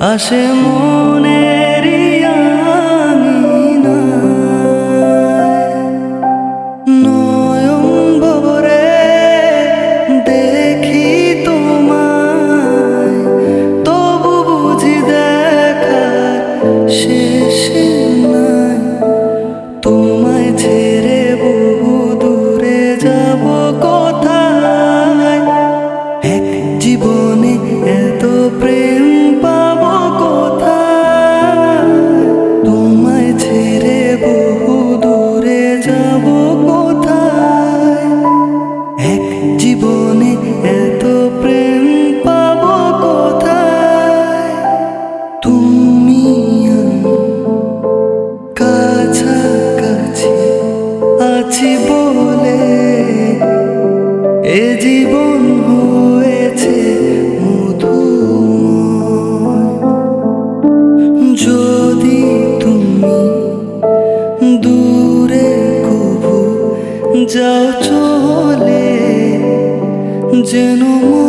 আসে মনের আছি বলে এ জীবন হয়েছে মধু যদি তুমি দূরে কবু যাও চলে যেন মন